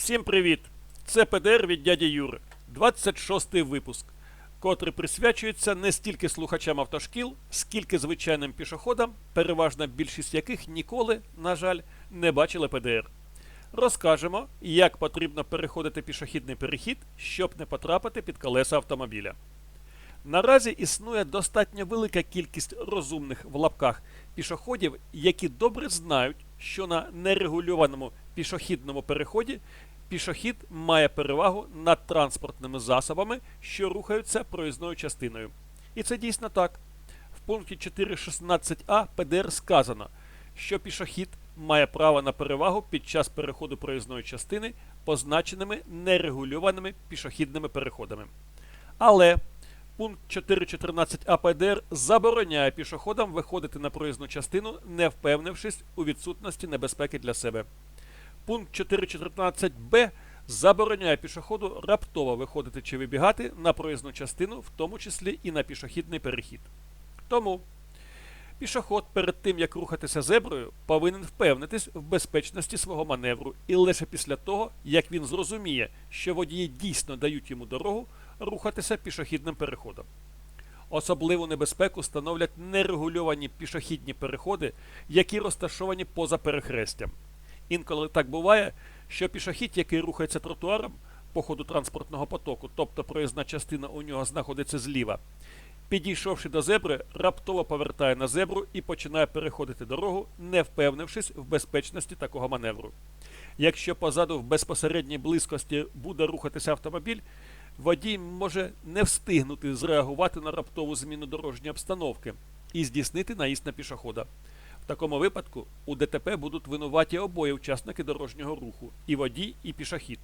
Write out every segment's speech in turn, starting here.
Всім привіт! Це ПДР від дяді Юри, 26-й випуск, котрий присвячується не стільки слухачам автошкіл, скільки звичайним пішоходам, переважна більшість яких ніколи, на жаль, не бачили ПДР. Розкажемо, як потрібно переходити пішохідний перехід, щоб не потрапити під колеса автомобіля. Наразі існує достатньо велика кількість розумних в лапках пішоходів, які добре знають, що на нерегульованому пішохідному переході пішохід має перевагу над транспортними засобами, що рухаються проїзною частиною. І це дійсно так. В пункті 4.16а ПДР сказано, що пішохід має право на перевагу під час переходу проїзної частини, позначеними нерегульованими пішохідними переходами. Але пункт 4.14 АПДР забороняє пішоходам виходити на проїзну частину, не впевнившись у відсутності небезпеки для себе. Пункт 4.14б забороняє пішоходу раптово виходити чи вибігати на проїзну частину, в тому числі і на пішохідний перехід. Тому пішоход перед тим як рухатися зеброю, повинен впевнитись в безпечності свого маневру, і лише після того, як він зрозуміє, що водії дійсно дають йому дорогу, рухатися пішохідним переходом. Особливу небезпеку становлять нерегульовані пішохідні переходи, які розташовані поза перехрестям. Інколи так буває, що пішохід, який рухається тротуаром по ходу транспортного потоку, тобто проїзна частина у нього знаходиться зліва, підійшовши до зебри, раптово повертає на зебру і починає переходити дорогу, не впевнившись в безпечності такого маневру. Якщо позаду в безпосередній близькості буде рухатися автомобіль, водій може не встигнути зреагувати на раптову зміну дорожньої обстановки і здійснити наїзд на пішохода. Такому випадку у ДТП будуть винуваті обоє учасники дорожнього руху і водій, і пішохід.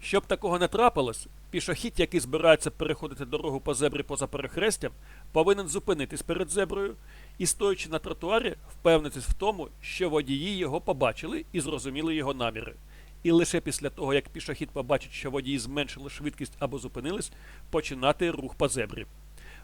Щоб такого не трапилось, пішохід, який збирається переходити дорогу по зебрі поза перехрестям, повинен зупинитись перед зеброю і, стоячи на тротуарі, впевнитись в тому, що водії його побачили і зрозуміли його наміри. І лише після того, як пішохід побачить, що водії зменшили швидкість або зупинились, починати рух по зебрі.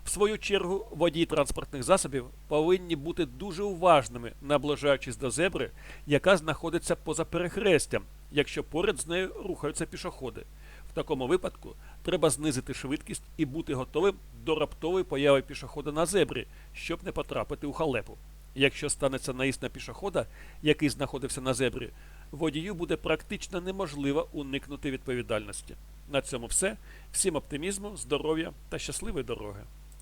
В свою чергу, водії транспортних засобів повинні бути дуже уважними, наближаючись до зебри, яка знаходиться поза перехрестям, якщо поряд з нею рухаються пішоходи. В такому випадку треба знизити швидкість і бути готовим до раптової появи пішохода на зебрі, щоб не потрапити у халепу. Якщо станеться наїзд на пішохода, який знаходився на зебрі, водію буде практично неможливо уникнути відповідальності. На цьому все. Всім оптимізму, здоров'я та щасливої дороги!